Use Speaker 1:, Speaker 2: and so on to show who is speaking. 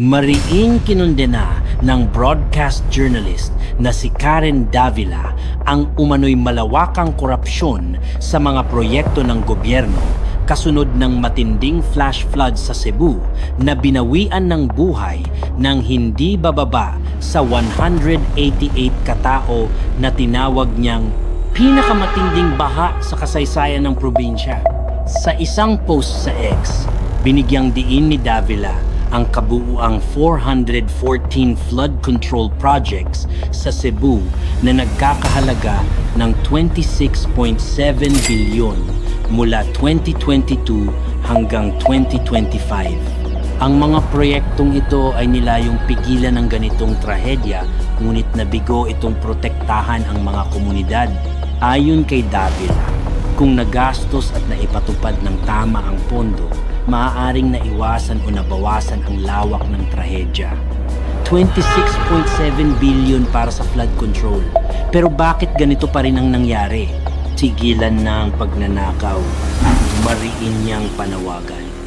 Speaker 1: Mariing kinundena ng broadcast journalist na si Karen Davila ang umano'y malawakang korupsyon sa mga proyekto ng gobyerno kasunod ng matinding flash flood sa Cebu na binawian ng buhay ng hindi bababa sa 188 katao na tinawag niyang pinakamatinding baha sa kasaysayan ng probinsya. Sa isang post sa X, binigyang diin ni Davila ang kabuuang 414 flood control projects sa Cebu na nagkakahalaga ng 26.7 bilyon mula 2022 hanggang 2025. Ang mga proyektong ito ay nilayong pigilan ng ganitong trahedya ngunit nabigo itong protektahan ang mga komunidad. Ayon kay Davila, kung nagastos at naipatupad ng tama ang pondo, maaaring naiwasan o nabawasan ang lawak ng trahedya. 26.7 billion para sa flood control. Pero bakit ganito pa rin ang nangyari? Tigilan na ang pagnanakaw. Mariin niyang panawagan.